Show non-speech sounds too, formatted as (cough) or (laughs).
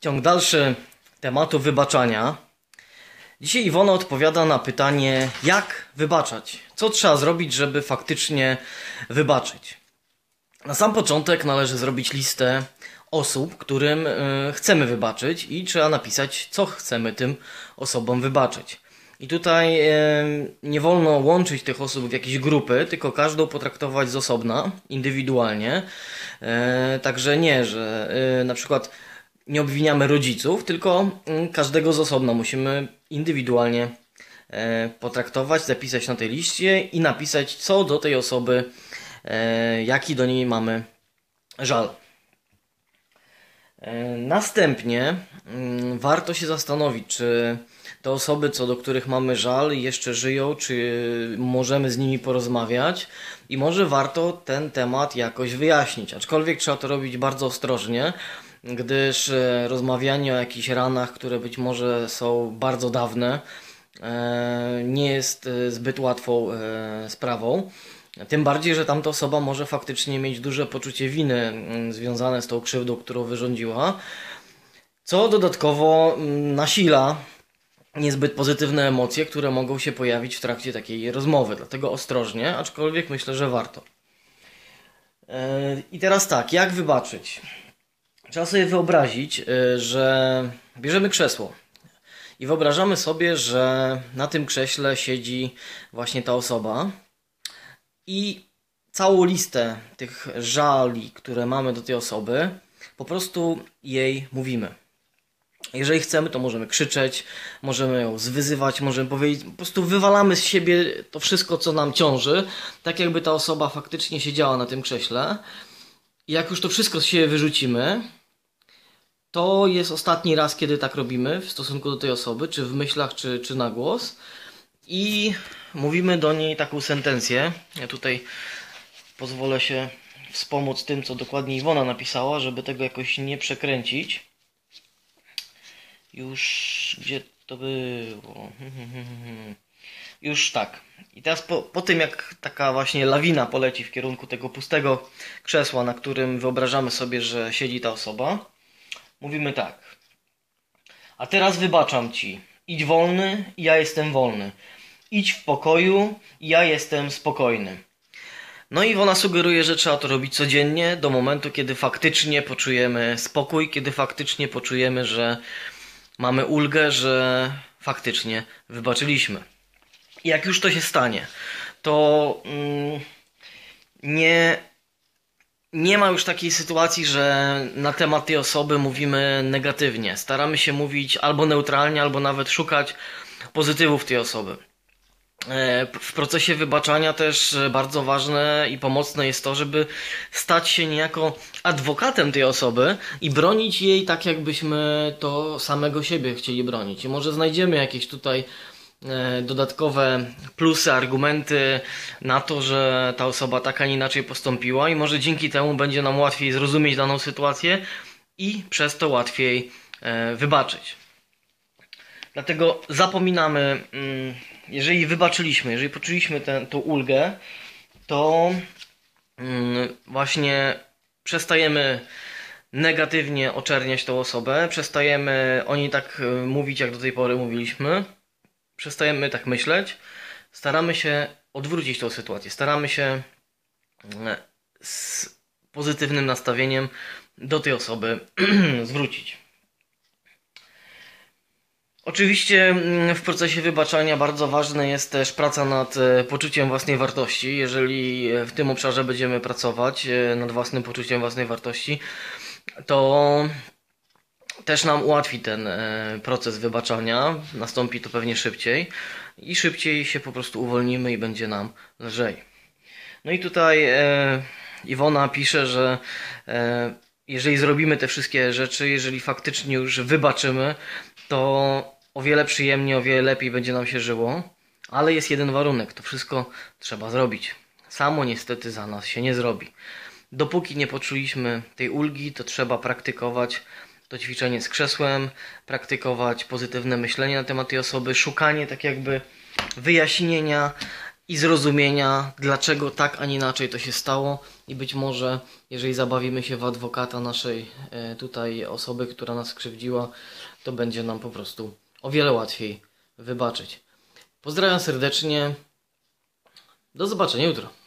Ciąg dalszy tematu wybaczania. Dzisiaj Iwona odpowiada na pytanie, jak wybaczać? Co trzeba zrobić, żeby faktycznie wybaczyć? Na sam początek należy zrobić listę osób, którym y, chcemy wybaczyć i trzeba napisać, co chcemy tym osobom wybaczyć. I tutaj y, nie wolno łączyć tych osób w jakieś grupy, tylko każdą potraktować z osobna, indywidualnie. Y, także nie, że na przykład nie obwiniamy rodziców, tylko mm, każdego z osobna musimy indywidualnie e, potraktować, zapisać na tej liście i napisać, co do tej osoby, e, jaki do niej mamy żal. E, następnie mm, warto się zastanowić, czy te osoby, co do których mamy żal, jeszcze żyją, czy możemy z nimi porozmawiać i może warto ten temat jakoś wyjaśnić. Aczkolwiek trzeba to robić bardzo ostrożnie, gdyż e, rozmawianie o jakichś ranach, które być może są bardzo dawne, e, nie jest e, zbyt łatwą sprawą. Tym bardziej, że tamta osoba może faktycznie mieć duże poczucie winy mm, związane z tą krzywdą, którą wyrządziła, co dodatkowo mm, nasila niezbyt pozytywne emocje, które mogą się pojawić w trakcie takiej rozmowy. Dlatego ostrożnie, aczkolwiek myślę, że warto. I teraz tak, jak wybaczyć? Trzeba sobie wyobrazić, y, że bierzemy krzesło i wyobrażamy sobie, że na tym krześle siedzi właśnie ta osoba i całą listę tych żali, które mamy do tej osoby, po prostu jej mówimy. Jeżeli chcemy, to możemy krzyczeć, możemy ją zwyzywać, możemy powiedzieć, po prostu wywalamy z siebie to wszystko, co nam ciąży, tak jakby ta osoba faktycznie siedziała na tym krześle. I jak już to wszystko z siebie wyrzucimy, to jest ostatni raz, kiedy tak robimy w stosunku do tej osoby, czy w myślach, czy, czy na głos. I mówimy do niej taką sentencję. Ja tutaj pozwolę się wspomóc tym, co dokładnie Iwona napisała, żeby tego jakoś nie przekręcić. Już gdzie to było? (laughs) Już tak. I teraz po, po tym, jak taka właśnie lawina poleci w kierunku tego pustego krzesła, na którym wyobrażamy sobie, że siedzi ta osoba, mówimy tak. A teraz wybaczam ci. Idź wolny, ja jestem wolny. Idź w pokoju, ja jestem spokojny. No i ona sugeruje, że trzeba to robić codziennie, do momentu, kiedy faktycznie poczujemy spokój, kiedy faktycznie poczujemy, że mamy ulgę, że faktycznie wybaczyliśmy. I jak już to się stanie, to mm, nie nie ma już takiej sytuacji, że na temat tej osoby mówimy negatywnie. Staramy się mówić albo neutralnie, albo nawet szukać pozytywów tej osoby. E, w procesie wybaczania też bardzo ważne i pomocne jest to, żeby stać się niejako adwokatem tej osoby i bronić jej tak, jakbyśmy to samego siebie chcieli bronić. I może znajdziemy jakieś tutaj E, dodatkowe plusy, argumenty na to, że ta osoba tak, a nie inaczej postąpiła i może dzięki temu będzie nam łatwiej zrozumieć daną sytuację i przez to łatwiej e, wybaczyć. Dlatego zapominamy, mm, jeżeli wybaczyliśmy, jeżeli poczuliśmy tę, ulgę, to mm, właśnie przestajemy negatywnie oczerniać tą osobę, przestajemy o niej tak e, mówić, jak do tej pory mówiliśmy przestajemy tak myśleć, staramy się odwrócić tą sytuację, staramy się e, z pozytywnym nastawieniem do tej osoby (clears throat) zwrócić. Oczywiście mm, w procesie wybaczania bardzo ważna jest też praca nad e, poczuciem własnej wartości. Jeżeli w tym obszarze będziemy pracować e, nad własnym poczuciem własnej wartości, to też nam ułatwi ten e, proces wybaczania, nastąpi to pewnie szybciej i szybciej się po prostu uwolnimy i będzie nam lżej. No i tutaj e, Iwona pisze, że e, jeżeli zrobimy te wszystkie rzeczy, jeżeli faktycznie już wybaczymy, to o wiele przyjemniej, o wiele lepiej będzie nam się żyło, ale jest jeden warunek, to wszystko trzeba zrobić. Samo niestety za nas się nie zrobi. Dopóki nie poczuliśmy tej ulgi, to trzeba praktykować to ćwiczenie z krzesłem, praktykować pozytywne myślenie na temat tej osoby, szukanie tak jakby wyjaśnienia i zrozumienia, dlaczego tak, a nie inaczej to się stało. I być może, jeżeli zabawimy się w adwokata naszej e, tutaj osoby, która nas skrzywdziła, to będzie nam po prostu o wiele łatwiej wybaczyć. Pozdrawiam serdecznie. Do zobaczenia jutro.